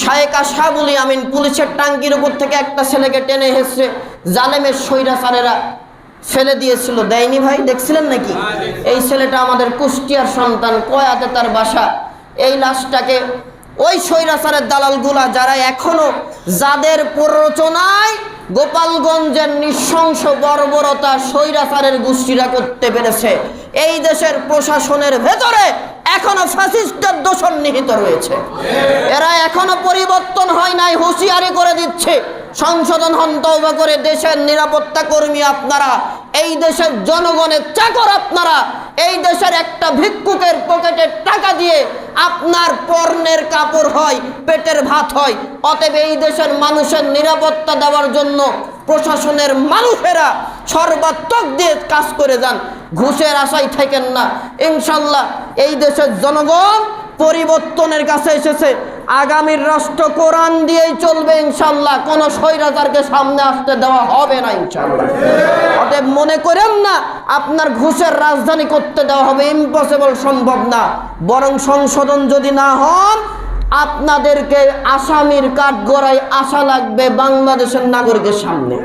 শায়েক আশাবুলি আমিন পুলিশের টাঙ্কির উপর থেকে একটা ছেলেকে টেনে হেসে জালেমের সৈরাচারেরা ফেলে দিয়েছিল। দেয়নি ভাই, দেখছিলেন নাকি? এই ছেলেটা আমাদের কুষ্টিয়ার সন্তান কয়াতে তার বাসা? এই লাশটাকে ওই স্বৈরাচারের দালালগুলা যারা এখনও যাদের প্ররোচনায় গোপালগঞ্জের নৃশংস বর্বরতা স্বৈরাচারের গোষ্ঠীরা করতে পেরেছে এই দেশের প্রশাসনের ভেতরে এখনও ফ্যাসিস্টের দোষণ নিহিত রয়েছে। এরা এখনও পরিবর্তন হয় নাই, হুঁশিয়ারি করে দিচ্ছে। সংশোধন হন করে দেশের নিরাপত্তা কর্মী আপনারা, এই দেশের জনগণের চাকর আপনারা, এই দেশের একটা ভিক্ষুকের পকেটে টাকা দিয়ে আপনার পর্ণের কাপড় হয়, পেটের ভাত হয়, অতএব এই দেশের মানুষের নিরাপত্তা দেওয়ার জন্য প্রশাসনের মানুষেরা সর্বাত্মক দিয়ে কাজ করে যান। ঘুষের আশায় থাকেন না। ইনশাল্লাহ এই দেশের জনগণ পরিবর্তনের কাছে এসেছে। আগামীর রাষ্ট্র কোরআন দিয়েই চলবে ইনশাল্লাহ। কোন স্বৈরাচারকে সামনে আসতে দেওয়া হবে না ইনশাল্লাহ। অতএব মনে করেন না, আপনার ঘুষের রাজধানী করতে দেওয়া হবে। ইম্পসিবল সম্ভব না। বরং সংশোধন যদি না হন, আপনাদেরকে আসামির কাঠগড়ায় আসা লাগবে বাংলাদেশের নাগরিকের সামনে।